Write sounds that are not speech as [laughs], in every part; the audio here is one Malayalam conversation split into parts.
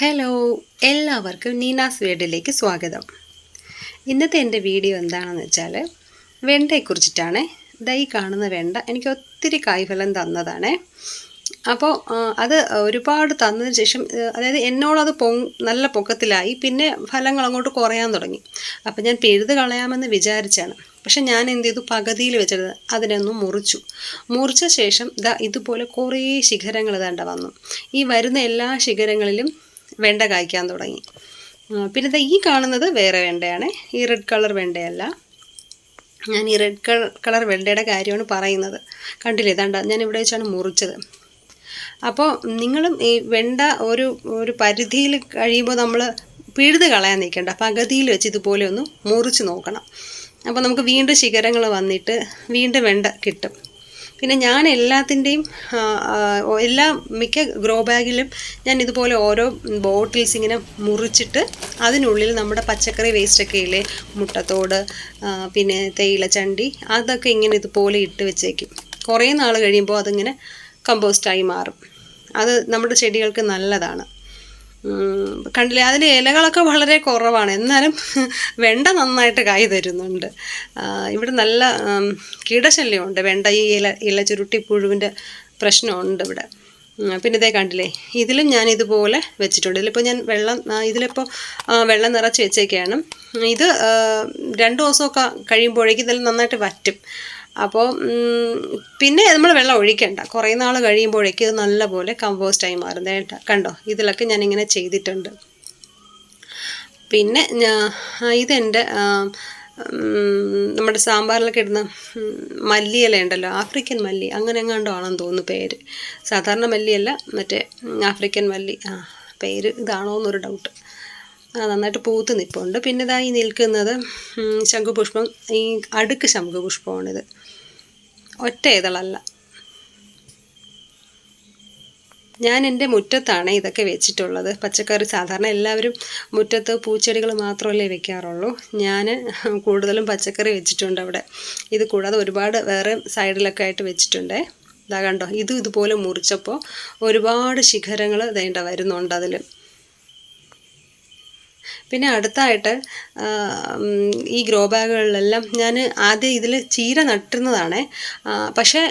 ഹലോ എല്ലാവർക്കും നീനാസ് വീഡിയോയിലേക്ക് സ്വാഗതം. ഇന്നത്തെ എന്റെ വീഡിയോ എന്താണെന്ന് വെച്ചാൽ വെണ്ടയെക്കുറിച്ചിട്ടാണ്. ദൈ കാണുന്ന വെണ്ട എനിക്ക് ഒത്തിരി കായ്ഫലം തന്നതാണ്. അപ്പോൾ അത് ഒരുപാട് തന്നതിന് ശേഷം അതായത് എന്നോടത് പൊ നല്ല പൊക്കത്തിലായി. പിന്നെ ഫലങ്ങൾ അങ്ങോട്ട് കുറയാൻ തുടങ്ങി. അപ്പോൾ ഞാൻ പെഴുത് കളയാമെന്ന് വിചാരിച്ചാണ്. പക്ഷെ ഞാൻ എന്ത് ചെയ്തു? പകുതിയിൽ വെച്ചത്. അതിനൊന്നും മുറിച്ചു. മുറിച്ച ശേഷം ദാ ഇതുപോലെ കുറേ ശിഖരങ്ങൾ ദാണ്ട വന്നു. ഈ വരുന്ന എല്ലാ ശിഖരങ്ങളിലും വെണ്ട കായ്ക്കാൻ തുടങ്ങി. പിന്നെ ഈ കാണുന്നത് വേറെ വെണ്ടയാണ്. ഈ റെഡ് കളർ വെണ്ടയല്ല. ഞാൻ ഈ റെഡ് കളർ വെണ്ടയുടെ കാര്യമാണ് പറയുന്നത്. കണ്ടില്ലേ? ഇതാണ്ട ഞാൻ ഇവിടെ വെച്ചാണ് മുറിച്ചത്. അപ്പോൾ നിങ്ങളും ഈ വെണ്ട ഒരു ഒരു പരിധിയിൽ കഴിയുമ്പോൾ നമ്മൾ പിഴുത് കളയാൻ നിൽക്കേണ്ട. പകുതിയിൽ വെച്ച് ഇതുപോലെ ഒന്ന് മുറിച്ച് നോക്കണം. അപ്പോൾ നമുക്ക് വീണ്ടും ശിഖരങ്ങൾ വന്നിട്ട് വീണ്ടും വെണ്ട കിട്ടും. പിന്നെ ഞാൻ എല്ലാത്തിന്റെയും എല്ലാ മിക്ക ഗ്രോ ബാഗിലും ഞാൻ ഇതുപോലെ ഓരോ ബോട്ടിൽസ് ഇങ്ങനെ മുറിച്ചിട്ട് അതിനുള്ളിൽ നമ്മുടെ പച്ചക്കറി വേസ്റ്റൊക്കെ ഇല്ലേ? മുട്ടത്തോട് പിന്നെ തേയിലച്ചണ്ടി അതൊക്കെ ഇങ്ങനെ ഇതുപോലെ ഇട്ട് വെച്ചേക്കും. കുറേ നാൾ കഴിയുമ്പോൾ അതിങ്ങനെ കമ്പോസ്റ്റായി മാറും. അത് നമ്മുടെ ചെടികൾക്ക് നല്ലതാണ്. കണ്ടില്ലേ? അതിന് ഇലകളൊക്കെ വളരെ കുറവാണ്. എന്നാലും [laughs] വെണ്ട നന്നായിട്ട് കായ് തരുന്നുണ്ട്. ഇവിടെ നല്ല കീടശല്യമുണ്ട്. വെണ്ട ഈ ഇല ഇല ചുരുട്ടി പുഴുവിന്റെ പ്രശ്നമുണ്ട് ഇവിടെ. പിന്നെ ഇതേ കണ്ടില്ലേ? ഇതിലും ഞാൻ ഇതുപോലെ വെച്ചിട്ടുണ്ട്. ഇതിലിപ്പോൾ ഞാൻ വെള്ളം ഇതിലിപ്പോൾ വെള്ളം നിറച്ച് വെച്ചേക്കാണ്. ഇത് രണ്ട് ദിവസമൊക്കെ കഴിയുമ്പോഴേക്കും ഇതെല്ലാം നന്നായിട്ട് വറ്റും. അപ്പോൾ പിന്നെ നമ്മൾ വെള്ളം ഒഴിക്കണ്ട. കുറേ നാൾ കഴിയുമ്പോഴേക്ക് ഇത് നല്ലപോലെ കമ്പോസ്റ്റായി മാറും കേട്ടോ ട്ടാ, കണ്ടോ? ഇതിലൊക്കെ ഞാനിങ്ങനെ ചെയ്തിട്ടുണ്ട്. പിന്നെ ഞാ- ആ, ഇതെന്റെ നമ്മുടെ സാമ്പാറിലൊക്കെ ഇടുന്ന മല്ലിയില ഉണ്ടല്ലോ? ആഫ്രിക്കൻ മല്ലി. അങ്ങനെ എങ്ങാണ്ടോ ആണെന്ന് തോന്നുന്നു പേര്. സാധാരണ മല്ലിയല്ല മറ്റേ ആഫ്രിക്കൻ മല്ലി. ആ പേര് ഇതാണോ എന്നൊരു ഡൗട്ട് നന്നായിട്ട് പൂത്ത് നിൽപ്പുണ്ട് പിന്നെ ഇതായി നിൽക്കുന്നത് ശംഖുപുഷ്പം ഈ അടുക്ക് ശംഖുപുഷ്പമാണിത്. ഒറ്റ ഇതളല്ല. ഞാൻ എന്റെ മുറ്റത്താണ് ഇതൊക്കെ വെച്ചിട്ടുള്ളത്. പച്ചക്കറി സാധാരണ എല്ലാവരും മുറ്റത്ത് പൂച്ചെടികൾ മാത്രമല്ലേ വെക്കാറുള്ളൂ. ഞാൻ കൂടുതലും പച്ചക്കറി വെച്ചിട്ടുണ്ട് അവിടെ. ഇത് കൂടാതെ ഒരുപാട് വേറെ സൈഡിലൊക്കെ ആയിട്ട് വെച്ചിട്ടുണ്ട്. ഇതാ കണ്ടോ? ഇത് ഇതുപോലെ മുറിച്ചപ്പോൾ ഒരുപാട് ശിഖരങ്ങൾ വേണ്ട വരുന്നുണ്ട് അതിൽ പിന്നെ അടുത്തായിട്ട് ഈ ഗ്രോ ബാഗുകളിലെല്ലാം ഞാൻ ആദ്യം ഇതിൽ ചീര നട്ടിരുന്നതാണേ പക്ഷേ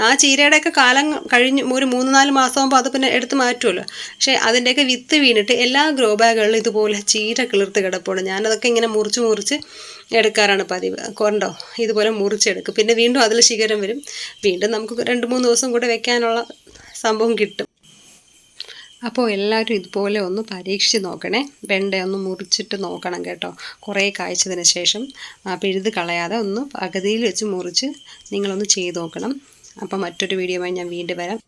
ആ, ചീരയുടെയൊക്കെ കാലം കഴിഞ്ഞ് ഒരു മൂന്ന് നാല് മാസമാകുമ്പോൾ അത് പിന്നെ എടുത്ത് മാറ്റുമല്ലോ. പക്ഷേ അതിന്റെയൊക്കെ വിത്ത് വീണിട്ട് എല്ലാ ഗ്രോ ബാഗുകളിലും ഇതുപോലെ ചീര കിളിർത്ത് കിടപ്പുണ്ട്. ഞാനതൊക്കെ ഇങ്ങനെ മുറിച്ച് മുറിച്ച് എടുക്കാറാണ് പതിവ്. കൊണ്ടോ? ഇതുപോലെ മുറിച്ചെടുക്കും. പിന്നെ വീണ്ടും അതിൽ ശിഖരം വരും. വീണ്ടും നമുക്ക് രണ്ട് മൂന്ന് ദിവസം കൂടെ വെക്കാനുള്ള സംഭവം കിട്ടും. അപ്പോൾ എല്ലാവരും ഇതുപോലെ ഒന്ന് പരീക്ഷിച്ച് നോക്കണേ. വെണ്ട ഒന്ന് മുറിച്ചിട്ട് നോക്കണം കേട്ടോ. കുറേ കായ്ച്ചതിന് ശേഷം പിഴുത് കളയാതെ ഒന്ന് പകുതിയിൽ വെച്ച് മുറിച്ച് നിങ്ങളൊന്ന് ചെയ്ത് നോക്കണം. അപ്പോൾ മറ്റൊരു വീഡിയോയുമായി ഞാൻ വീണ്ടും വരാം.